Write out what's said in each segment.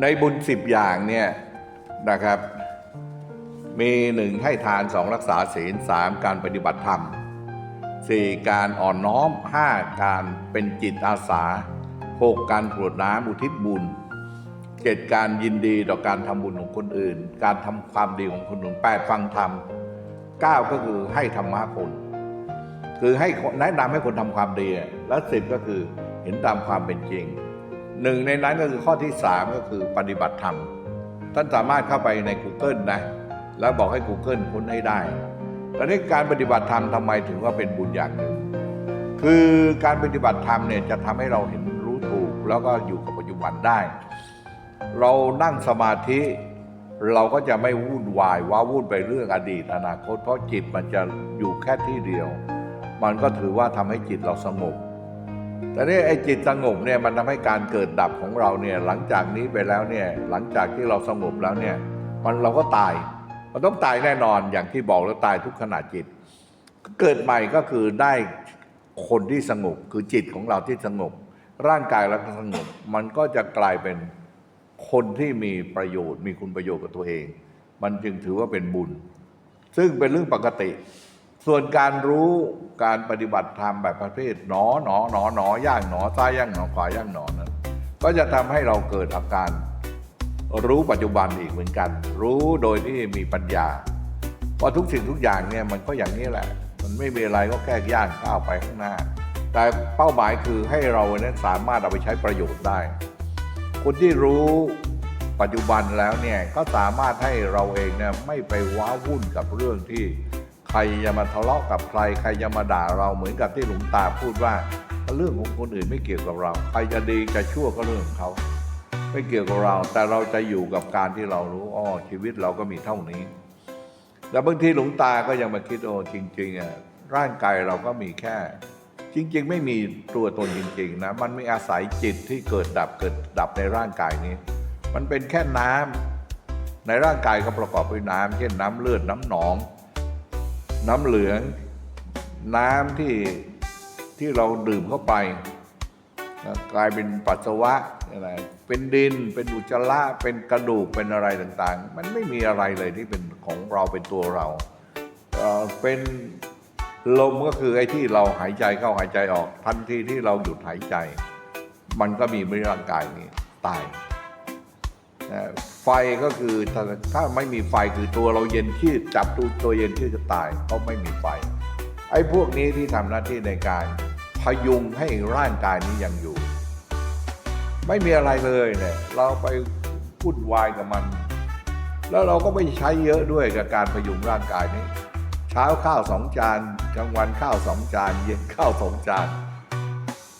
ในบุญสิบอย่างเนี่ยนะครับ มีหนึ่งให้ทานสองรักษาศีลสามการปฏิบัติธรรมสี่การอ่อนน้อมห้าการเป็นจิตอาสาหกการกรวดน้ำอุทิศบุญเจ็ดการยินดีต่อการทำบุญของคนอื่น การทำความดีของคนอื่นแปดฟังธรรมเก้าก็คือให้ธรรมะคน คือให้นแนะนำให้คนทำความดี แล้วสิบก็คือเห็นตามความเป็นจริง หนึ่งในนั้นก็คือข้อที่สามก็คือปฏิบัติธรรม ท่านสามารถเข้าไปใน Google นะ แล้วบอกให้ Google ค้นให้ได้ตอนนี้การปฏิบัติธรรมทำไมถึงว่าเป็นบุญอย่างหนึ่ง คือการปฏิบัติธรรมเนี่ยจะทำให้เราเห็นรู้ถูก แล้วก็อยู่กับปัจจุบันได้ เรานั่งสมาธิเราก็จะไม่วุ่นวายว้าวุ่นไปเรื่องอดีตอนาคต เพราะจิตมันจะอยู่แค่ที่เดียว มันก็ถือว่าทำให้จิตเราสงบ แต่นี่ไอ้จิตสงบเนี่ยมันทำให้การเกิดดับของเราเนี่ยหลังจากนี้ไปแล้วเนี่ยหลังจากที่เราสงบแล้วเนี่ยมันเราก็ตาย มันต้องตายแน่นอนอย่างที่บอกแล้วตายทุกขณะจิต เกิดใหม่ก็คือได้คนที่สงบคือจิตของเราที่สงบ ร่างกายเราก็สงบ มันก็จะกลายเป็นคนที่มีประโยชน์ มีคุณประโยชน์กับตัวเอง มันจึงถือว่าเป็นบุญ ซึ่งเป็นเรื่องปกติ ส่วนการรู้การปฏิบัติธรรมแบบประเภทหนอหนอหนอหนอย่างหนอซ้ายย่างหนอขวาย่างหนอนั้นก็จะทำให้เราเกิดอาการรู้ปัจจุบันอีกเหมือนกัน รู้โดยที่มีปัญญาเพราะทุกสิ่งทุกอย่างเนี่ยมันก็อย่างนี้แหละ มันไม่มีอะไรก็แค่ย่างก้าวไปข้างหน้า แต่เป้าหมายคือให้เราเนี่ยสามารถเอาไปใช้ประโยชน์ได้ คนที่รู้ปัจจุบันแล้วเนี่ยก็สามารถให้เราเองเนี่ยไม่ไปว้าวุ่นกับเรื่องที่ ใครจะมาทะเลาะกับใคร ใครจะมาด่าเราเหมือนกับที่หลวงตาพูดว่าเรื่องของคนอื่นไม่เกี่ยวกับเรา ใครจะดีจะชั่วก็เรื่องของเขา ไม่เกี่ยวกับเรา แต่เราจะอยู่กับการที่เรารู้อ๋อชีวิตเราก็มีเท่านี้ แล้วบางทีหลวงตาก็ยังมาคิดโอ้จริงๆอะร่างกายเราก็มีแค่ จริง ๆ ไม่มีตัวตนจริง ๆ นะ มันไม่อาศัยจิตที่เกิดดับเกิดดับในร่างกายนี้ มันเป็นแค่น้ำในร่างกายก็ประกอบด้วยน้ำเช่นน้ำเลือดน้ำหนอง น้ำเหลือง น้ำที่ที่เราดื่มเข้าไปนะกลายเป็นปัสสาวะอะไรเป็นดินเป็นอุจจาระเป็นกระดูกเป็นอะไรต่างๆ มันไม่มีอะไรเลยที่เป็นของเราเป็นตัวเราเเป็นลมก็คือไอ้ที่เราหายใจเข้าหายใจออก ทันทีที่เราหยุดหายใจ มันก็มีในร่างกายนี้ตายนะ ไฟก็คือถ้าไม่มีไฟคือตัวเราเย็นชืดจับตัวตัวเย็นชืดจะตายเพราะไม่มีไฟ ไอ้พวกนี้ที่ทำหน้าที่ในการพยุงให้ร่างกายนี้ยังอยู่ ไม่มีอะไรเลยเนี่ยเราไปวุ่นวายกับมัน แล้วเราก็ไม่ใช้เยอะด้วยกับการพยุงร่างกายนี้ เช้าข้าวสองจานกลางวันข้าวสองจาน เย็นข้าวสองจาน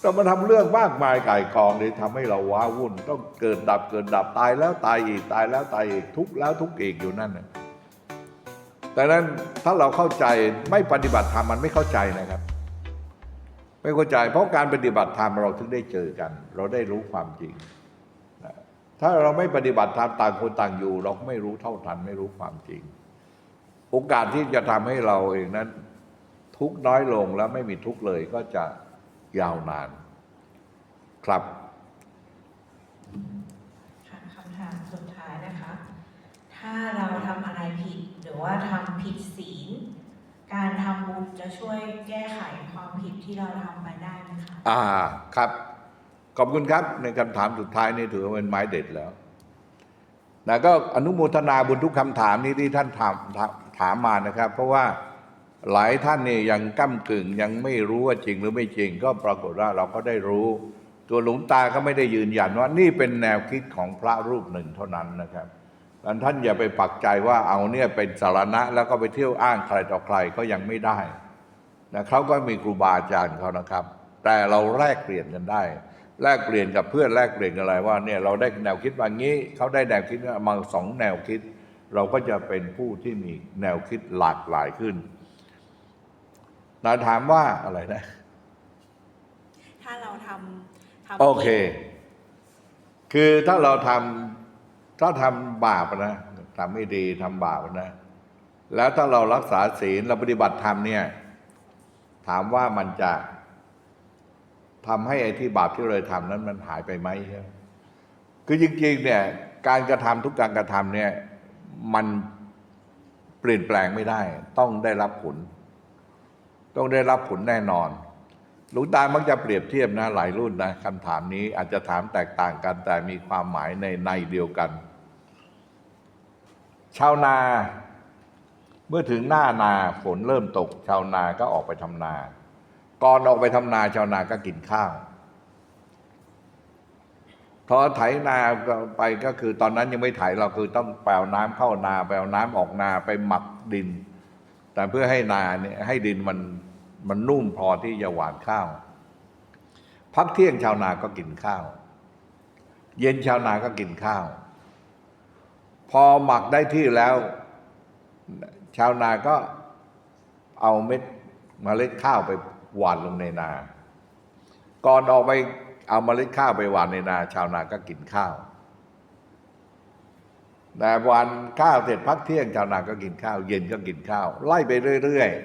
เรามาทำเรื่องมากมายไก่ายกองเลยทำให้เราว้าวุ่น ต้องเกิดดับเกิดดับตายแล้วตายอีกตายแล้วตายอีกทุกแล้วทุกอีกอยู่นั่นน่ะแต่นั้นถ้าเราเข้าใจไม่ปฏิบัติธรรมมันไม่เข้าใจนะครับ ไม่เข้าใจ เพราะการปฏิบัติธรรมเราถึงได้เจอกัน เราได้รู้ความจริง ถ้าเราไม่ปฏิบัติธรรมต่างคนต่างอยู่ เราไม่รู้เท่าทันไม่รู้ความจริง โอกาสที่จะทำให้เราเองนั้น ทุกน้อยลงแล้วไม่มีทุกเลยก็จะ ยาวนาน ครับค่ะคำถามสุดท้ายนะคะ ถ้าเราทำอะไรผิดหรือว่าทำผิดศีล การทำบุญจะช่วยแก้ไขความผิดที่เราทำไปได้ไหมคะอ่าครับ ขอบคุณครับในคำถามสุดท้ายนี่ถือว่าเป็นไม้เด็ดแล้วนะก็อนุโมทนาบุญทุกคำถามนี้ที่ท่านถามถามถามมานะครับ เพราะว่า หลายท่านนี่ยังก้ากึ่งยังไม่รู้ว่าจริงหรือไม่จริง ก็ปรากฏว่าเราก็ได้รู้ ตัวหลวงตาก็ไม่ได้ยืนยันว่านี่เป็นแนวคิดของพระรูปหนึ่งเท่านั้นนะครับดังท่านอย่าไปปักใจว่าเอาเนี่ยเป็นสารณะ แล้วก็ไปเที่ยวอ้างใครต่อใครก็ยังไม่ได้นะเขาก็มีครูบาอาจารย์เขานะครับ แต่เราแลกเปลี่ยนกันได้ แลกเปลี่ยนกับเพื่อนแลกเปลี่ยนกันอะไรว่าเนี่ยเราได้แนวคิดแบบนี้เขาได้แนวคิดมาสองแนวคิด เราก็จะเป็นผู้ที่มีแนวคิดหลากหลายขึ้น นะถามว่าอะไรนะ ถ้าเราทำทำโอผิดเค คือถ้าเราทำถ้าทำบาปนะทำไม่ดีทำบาปนะ แล้วถ้าเรารักษาศีลเราปฏิบัติธรรมเนี่ย ถามว่ามันจะทำให้ไอ้ที่บาปที่เราทำนั้นมันหายไปไหมใช่ไหมคือจริงๆเนี่ยการกระทำทุกการกระทำเนี่ย มันเปลี่ยนแปลงไม่ได้ ต้องได้รับผล ต้องได้รับผลแน่นอน หลวงตามักจะเปรียบเทียบนะหลายรุ่นนะคำถามนี้อาจจะถามแตกต่างกันแต่มีความหมายในในเดียวกัน ชาวนา เมื่อถึงหน้านาฝนเริ่มตก ชาวนาก็ออกไปทำนา ก่อนออกไปทำนาชาวนาก็กินข้าวพอไถนาไปก็คือตอนนั้นยังไม่ไถเราคือต้องแปลวน้ำเข้านาแปลวน้ำออกนาไปหมักดิน แต่เพื่อให้นาเนี่ยให้ดินมันมันนุ่มพอที่จะหวานข้าว พักเที่ยงชาวนาก็กินข้าว เย็นชาวนาก็กินข้าว พอหมักได้ที่แล้ว ชาวนาก็เอาเม็ดเมล็ดข้าวไปหว่านลงในนา ก่อนออกไปเอาเมล็ดข้าวไปหว่านในนา ชาวนาก็กินข้าว แต่วันข้าวเสร็จพักเที่ยงชาวนาก็กินข้าว เย็นก็กินข้าว ไล่ไปเรื่อยๆ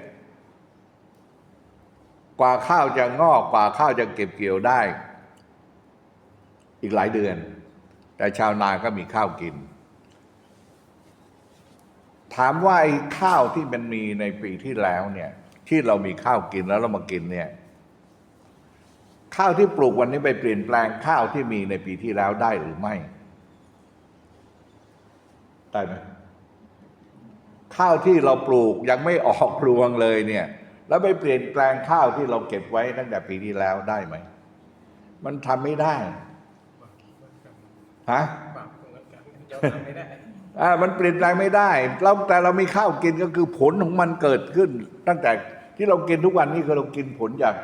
กว่าข้าวจะงอกกว่าข้าวจะเก็บเกี่ยวได้ อีกหลายเดือน แต่ชาวนาก็มีข้าวกิน ถามว่าไอ้ข้าวที่มันมีในปีที่แล้วเนี่ย ที่เรามีข้าวกินแล้วเรามากินเนี่ยข้าวที่ปลูกวันนี้ไปเปลี่ยนแปลงข้าวที่มีในปีที่แล้วได้หรือไม่ ได้ไหมข้าวที่เราปลูกยังไม่ออกรวงเลยเนี่ย แล้วไปเปลี่ยนแปลงข้าวที่เราเก็บไว้ตั้งแต่ปีที่แล้วได้ไหม มันทำไม่ได้ฮะปรับของกันยอมทำไม่ได้อ่ามันเปลี่ยนแปลงไม่ได้เราแต่เรามีข้าวกินก็คือผลของมันเกิดขึ้น ตั้งแต่ที่เรากินทุกวันนี้คือเรากินผลจาก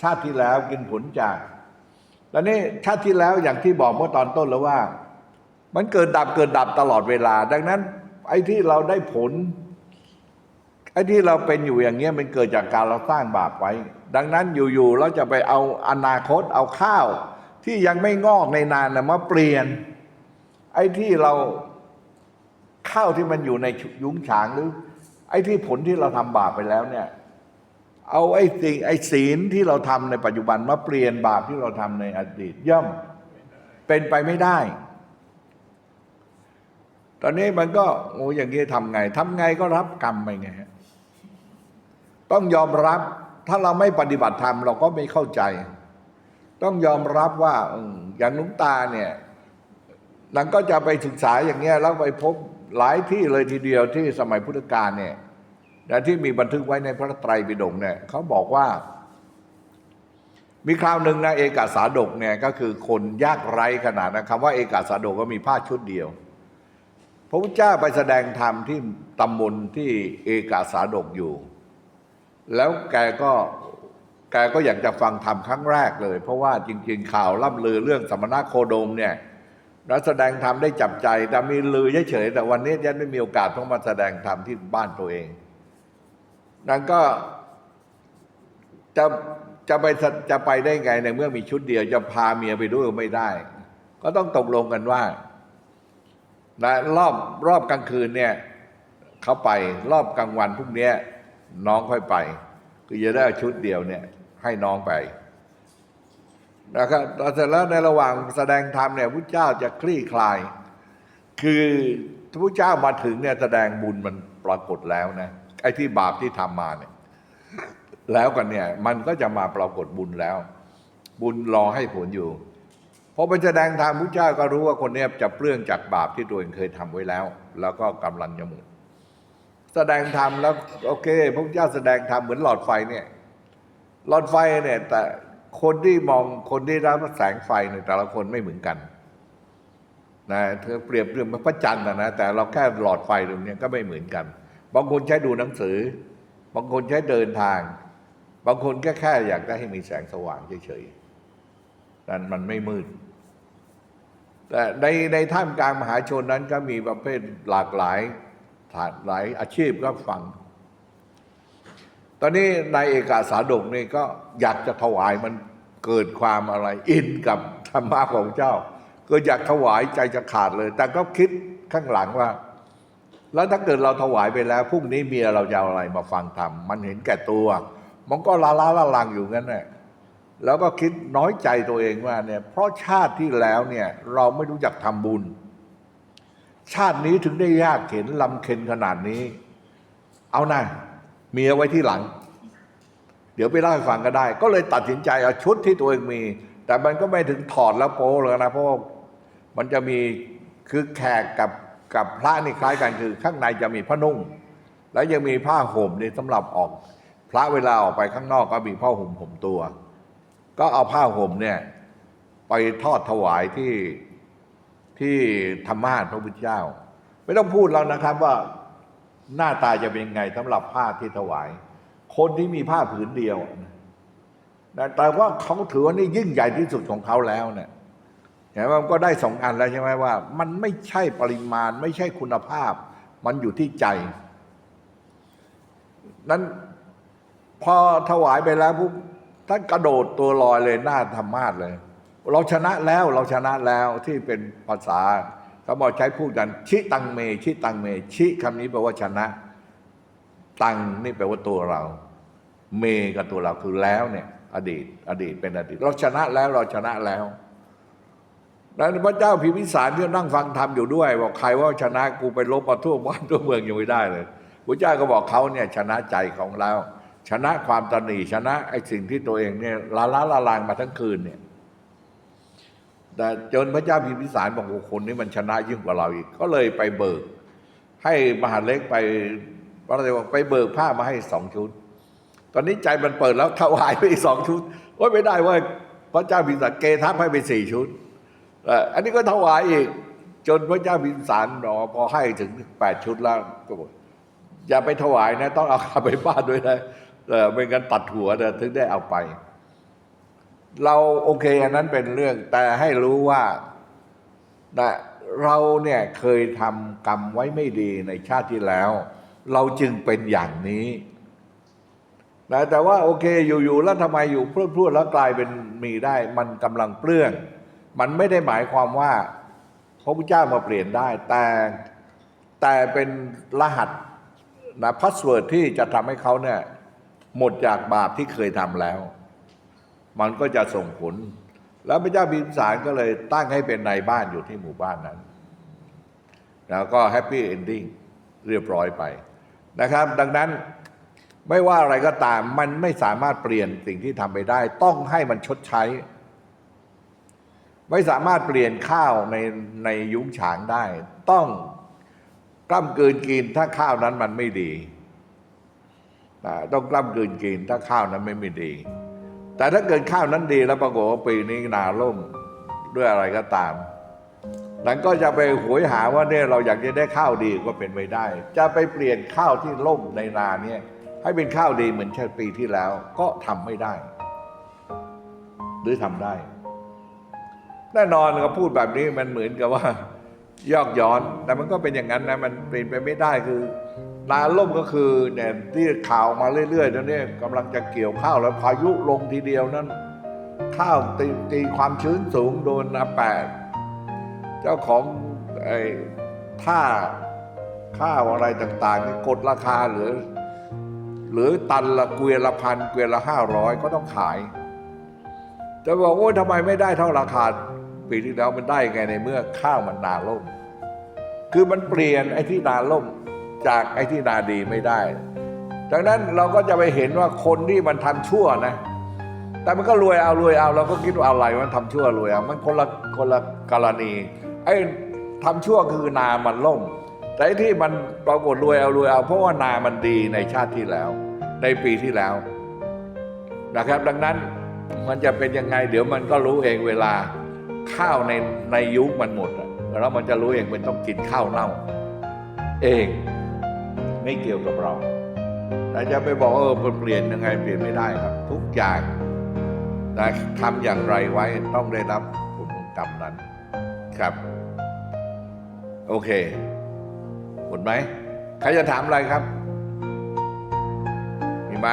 ชาติที่แล้วกินผลจาก แล้วนี่ชาติที่แล้วอย่างที่บอกเมื่อตอนต้นแล้วว่า มันเกิดดับเกิดดับตลอดเวลา ดังนั้น ไอ้ที่เราได้ผล ไอ้ที่เราเป็นอยู่อย่างเงี้ยมันเกิดจากการเราสร้างบาปไว้ ดังนั้นอยู่ๆเราจะไปเอาอนาคตเอาข้าว ที่ยังไม่งอกในนานนะมาเปลี่ยน ไอ้ที่เราข้าวที่มันอยู่ในยุ้งฉางหรือ ไอ้ที่ผลที่เราทำบาปไปแล้วเนี่ย เอาไอ้สิ่งไอ้ศีลที่เราทำในปัจจุบันมาเปลี่ยนบาปที่เราทำในอดีตย่อมเป็นไปไม่ได้ ตอนนี้มันก็โอ้อย่างนี้ทำไงทำไงก็รับกรรมไปไงฮะต้องยอมรับ ถ้าเราไม่ปฏิบัติธรรมเราก็ไม่เข้าใจ ต้องยอมรับว่าอย่างหลุงตาเนี่ยนังก็จะไปศึกษาอย่างเงี้ยแล้วไปพบหลายที่เลยทีเดียวที่สมัยพุทธกาลเนี่ยและที่มีบันทึกไว้ในพระไตรปิฎกเนี่ยเขาบอกว่า มีคราวหนึ่งนะเอกาสาดกเนี่ยก็คือคนยากไร้ขนาดนะคำว่าเอกาสาดกก็มีผ้าชุดเดียว พระพุทธเจ้าไปแสดงธรรมที่ตำบลที่เอกาสาดกอยู่ แล้วแกก็แกก็อยากจะฟังธรรมครั้งแรกเลย เพราะว่าจริง ๆ ข่าวล่ำลือเรื่องสมณะโคดมเนี่ยนักแสดงธรรมได้จับใจ แต่มีลือเฉยๆแต่วันนี้ยันไม่มีโอกาสต้องมาแสดงธรรมที่บ้านตัวเองนั้นก็จะจะไปจะไปได้ไงในเมื่อมีชุดเดียว จะพาเมียไปด้วยไม่ได้ ก็ต้องตกลงกันว่า นะรอบรอบกลางคืนเนี่ยเขาไปรอบกลางวันพรุ่งนี้น้องค่อยไป คือจะได้ชุดเดียวเนี่ยให้น้องไปนะครับแล้วเสร็จแล้วในระหว่างแสดงธรรมเนี่ยพระเจ้าจะคลี่คลาย คือพระเจ้ามาถึงเนี่ยแสดงบุญมันปรากฏแล้วนะไอ้ที่บาปที่ทำมาเนี่ย แล้วกันเนี่ย มันก็จะมาปรากฏบุญแล้ว บุญรอให้ผลอยู่ พอไปแสดงธรรมพระเจ้าก็รู้ว่าคนนี้จะเปลื้องจากบาปที่ตัวเองเคยทำไว้แล้ว แล้วก็กำลังจะหมดแสดงธรรมแล้วโอเค พระพุทธเจ้าแสดงธรรมเหมือนหลอดไฟเนี่ย หลอดไฟเนี่ย แต่คนที่มองคนที่รับแสงไฟเนี่ยแต่ละคนไม่เหมือนกันนะเธอเปรียบเทียบพระจันทร์นะ แต่เราแค่หลอดไฟตรงนี้ก็ไม่เหมือนกัน บางคนใช้ดูหนังสือ บางคนใช้เดินทาง บางคนแค่แค่อยากได้ให้มีแสงสว่างเฉยๆแต่มันไม่มืด แต่ในในท่ามกลางมหาชนนั้นก็มีประเภทหลากหลายฐานหลายอาชีพก็ฟัง ตอนนี้นายเอกาสาดกนี่ก็อยากจะถวายมันเกิดความอะไรอินกับธรรมะของเจ้า ก็อยากถวายใจจะขาดเลย แต่ก็คิดข้างหลังว่า แล้วถ้าเกิดเราถวายไปแล้วพรุ่งนี้เมียเราจะเอาอะไรมาฟังธรรมมันเห็นแก่ตัว มันก็ลาล้าละลังอยู่งั้นแหละ แล้วก็คิดน้อยใจตัวเองว่าเนี่ยเพราะชาติที่แล้วเนี่ยเราไม่รู้จักทำบุญ ชาตินี้ถึงได้ยากเข็นลำเค็นขนาดนี้ เอานะเมียไว้ที่หลัง เดี๋ยวไปเล่าให้ฟังก็ได้ ก็เลยตัดสินใจเอาชุดที่ตัวเองมี แต่มันก็ไม่ถึงถอดแล้วโป๊เลยนะ เพราะมันจะมีคือแขกกับกับพระนี่คล้ายกันคือ ข้างในจะมีผ้านุ่ง แล้วยังมีผ้าห่มนี่สำหรับออก พระเวลาออกไปข้างนอกก็มีผ้าห่มห่มตัว ก็เอาผ้าห่มเนี่ยไปทอดถวายที่ที่ธรรมาสพระพุทธเจ้า ไม่ต้องพูดแล้วนะครับว่าหน้าตาจะเป็นไงสำหรับผ้าที่ถวาย คนที่มีผ้าผืนเดียวนะแต่ว่าเขาถือว่านี่ยิ่งใหญ่ที่สุดของเขาแล้วเนี่ยเห็นไหมมันก็ได้สองอันแล้วใช่ไหมว่า มันไม่ใช่ปริมาณ ไม่ใช่คุณภาพ มันอยู่ที่ใจ นั้นพอถวายไปแล้วปุ๊บ ท่านกระโดดตัวลอยเลยหน้าธรรมาสเลย เราชนะแล้วเราชนะแล้วที่เป็นภาษาเขาบอกใช้พูดกัน ชิตังเม ชิตังเม ชิคำนี้แปลว่าชนะ ตังนี่แปลว่าตัวเรา เมกับตัวเราคือแล้วเนี่ย อดีต อดีตเป็นอดีต เราชนะแล้วเราชนะแล้วแล้วพระเจ้าพิมพิสารที่นั่งฟังธรรมอยู่ด้วย บอกใครว่าชนะกูไปลบมาทั่วบ้านทั่วเมืองยังไม่ได้เลยพระเจ้าก็บอกเขาเนี่ยชนะใจของเรา ชนะความตนีชนะไอ้สิ่งที่ตัวเองเนี่ยละล้าละลางมาทั้งคืนเนี่ย แต่จนพระเจ้าพิมพิสารบอกว่าคนนี้มันชนะยิ่งกว่าเราอีก ก็เลยไปเบิก ให้มหาเล็กไปพระราชวังไปเบิกผ้ามาให้สองชุด ตอนนี้ใจมันเปิดแล้วถวายไปอีกสองชุดว่าไม่ได้ว่าพระเจ้าพิมพิสารเกทับให้ไปสี่ชุดอ่ออันนี้ก็ถวายอีก จนพระเจ้าพิมพิสารรอพอให้ถึงแปดชุดแล้วก็บอกอย่าไปถวายนะ ต้องเอากลับไปบ้านด้วยนะ ไม่งั้นตัดหัวเถึงได้เอาไป เราโอเคอันนั้นเป็นเรื่อง แต่ให้รู้ว่านะเราเนี่ยเคยทำกรรมไว้ไม่ดีในชาติที่แล้ว เราจึงเป็นอย่างนี้นะแต่ว่าโอเคอยู่ๆแล้วทำไมอยู่พรวดๆแล้วกลายเป็นมีได้ มันกำลังเปลื้อง มันไม่ได้หมายความว่า พระพุทธเจ้ามาเปลี่ยนได้ แต่แต่เป็นรหัสนะพาสเวิร์ดที่จะทำให้เขาเนี่ย หมดจากบาปที่เคยทำแล้ว มันก็จะส่งผล แล้วพระเจ้าพิมสารก็เลยตั้งให้เป็นนายบ้านอยู่ที่หมู่บ้านนั้น แล้วก็แฮปปี้เอนดิ้งเรียบร้อยไปนะครับ ดังนั้นไม่ว่าอะไรก็ตามมันไม่สามารถเปลี่ยนสิ่งที่ทำไปได้ ต้องให้มันชดใช้ ไม่สามารถเปลี่ยนข้าวในในยุ้งฉางได้ ต้องกล้ำเกลืนกินถ้าข้าวนั้นมันไม่ดี ต้องกล้ำกลืนกินถ้าข้าวนั้นไม่มดี แต่ถ้าเกิดข้าวนั้นดีแล้วปรากฏว่าปีนี้นาล่มด้วยอะไรก็ตามนั้นก็จะไปหวยหาว่าเนี่ยเราอยากจะได้ข้าวดีก็เป็นไม่ได้ จะไปเปลี่ยนข้าวที่ล่มในนาเนี่ยให้เป็นข้าวดีเหมือนเช่นปีที่แล้วก็ทำไม่ได้ หรือทำได้ แน่นอนก็พูดแบบนี้มันเหมือนกับว่ายอกย้อน แต่มันก็เป็นอย่างนั้นนะมันเป็นไปไม่ได้คือ นาล่มก็คือเนี่ยที่ข่าวมาเรื่อยๆตอนนี้กำลังจะเกี่ยวข้าวแล้วพายุลงทีเดียวนั้น ข้าวตีตีความชื้นสูงโดนอาแปดเจ้าของไอ้ท่าข้าวอะไรต่างๆนี่กดราคาหลือ หรือตันละเกวียนละพันเกวียนละห้าร้อยก็ต้องขายจะบอกว่าทำไมไม่ได้เท่าราคาปีที่แล้วมันได้ไงในเมื่อข้าวมันนาล่ม คือมันเปลี่ยนไอ้ที่นาล่ม จากไอ้ที่นาดีไม่ได้ ดังนั้นเราก็จะไปเห็นว่าคนที่มันทำชั่วนะ แต่มันก็รวยเอารวยเอาเราก็คิดว่าอะไรมันทำชั่วรวยเอามันคนละคนละกรณีไอ้ทำชั่วคือนามันล่ม แต่ที่มันปรากฏรวยเอารวยเอา เพราะว่านามันดีในชาติที่แล้ว ในปีที่แล้วนะครับ ดังนั้นมันจะเป็นยังไง เดี๋ยวมันก็รู้เองเวลาข้าวในในยุคมันหมดแล้วมันจะรู้เองมันต้องกินข้าวเน่า เอง ไม่เกี่ยวกับเราแต่จะไปบอกเออมันเปลี่ยนยังไงเปลี่ยนไม่ได้ครับ ทุกอย่างนะทำอย่างไรไว้ต้องได้รับผลของกรรมนั้นครับ โอเคหมดไหมใครจะถามอะไรครับ มีไหม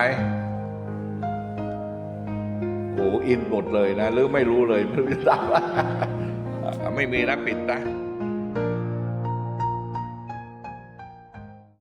โอ้อินหมดเลยนะ หรือไม่รู้เลยไม่รู้จะถามอะไรไม่มีนะปิดนะ